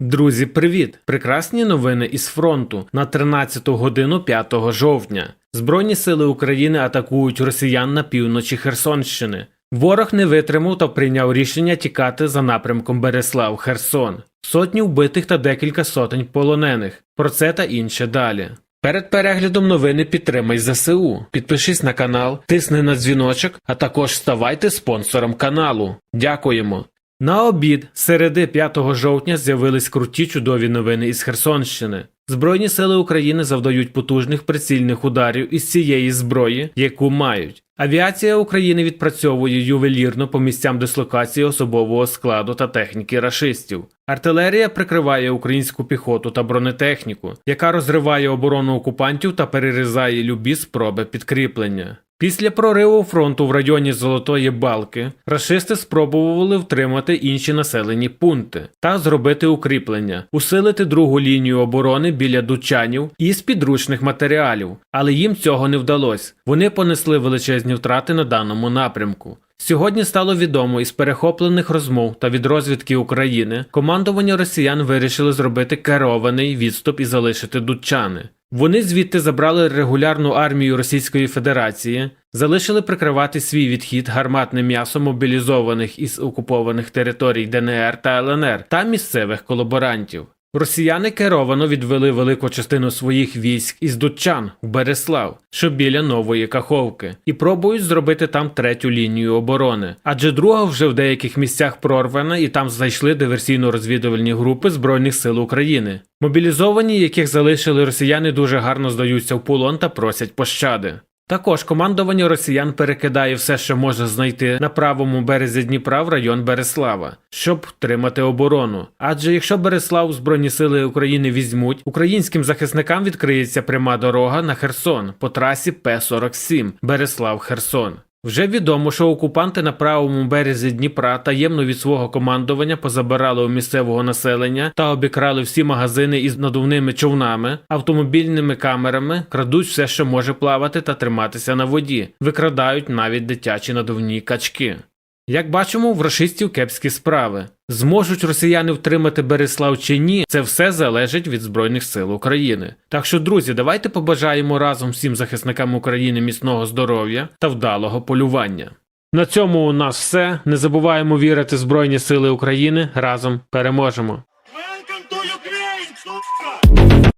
Друзі, привіт! Прекрасні новини із фронту на 13 годину 5 жовтня. Збройні сили України атакують росіян на півночі Херсонщини. Ворог не витримав та прийняв рішення тікати за напрямком Береслав Херсон. Сотні вбитих та декілька сотень полонених. Про це та інше далі. Перед переглядом новини підтримай ЗСУ. Підпишись на канал, тисни на дзвіночок, а також ставайте спонсором каналу. Дякуємо. На обід середи 5 жовтня з'явились круті чудові новини із Херсонщини. Збройні сили України завдають потужних прицільних ударів із цієї зброї, яку мають. Авіація України відпрацьовує ювелірно по місцям дислокації особового складу та техніки рашистів. Артилерія прикриває українську піхоту та бронетехніку, яка розриває оборону окупантів та перерізає любі спроби підкріплення. Після прориву фронту в районі Золотої Балки рашисти спробували втримати інші населені пункти та зробити укріплення, усилити другу лінію оборони біля дучанів із підручних матеріалів, але їм цього не вдалося. Вони понесли величезні втрати на даному напрямку. Сьогодні стало відомо із перехоплених розмов та від розвідки України, командування росіян вирішили зробити керований відступ і залишити дучани. Вони звідти забрали регулярну армію Російської Федерації, залишили прикривати свій відхід гарматним м'ясом мобілізованих із окупованих територій ДНР та ЛНР та місцевих колаборантів. Росіяни керовано відвели велику частину своїх військ із Дудчан в Береслав, що біля нової Каховки, і пробують зробити там третю лінію оборони. Адже друга вже в деяких місцях прорвана, і там зайшли диверсійно-розвідувальні групи Збройних сил України. Мобілізовані, яких залишили росіяни, дуже гарно здаються в полон та просять пощади. Також командування росіян перекидає все, що може знайти на правому березі Дніпра в район Береслава, щоб тримати оборону. Адже якщо Береслав Збройні сили України візьмуть, українським захисникам відкриється пряма дорога на Херсон по трасі П-47 Береслав-Херсон. Вже відомо, що окупанти на правому березі Дніпра таємно від свого командування позабирали у місцевого населення та обікрали всі магазини із надувними човнами, автомобільними камерами, крадуть все, що може плавати та триматися на воді, викрадають навіть дитячі надувні качки. Як бачимо, в рашистів кепські справи. Зможуть росіяни втримати Береслав чи ні, це все залежить від Збройних сил України. Так що, друзі, давайте побажаємо разом всім захисникам України міцного здоров'я та вдалого полювання. На цьому у нас все. Не забуваємо вірити в Збройні Сили України. Разом переможемо.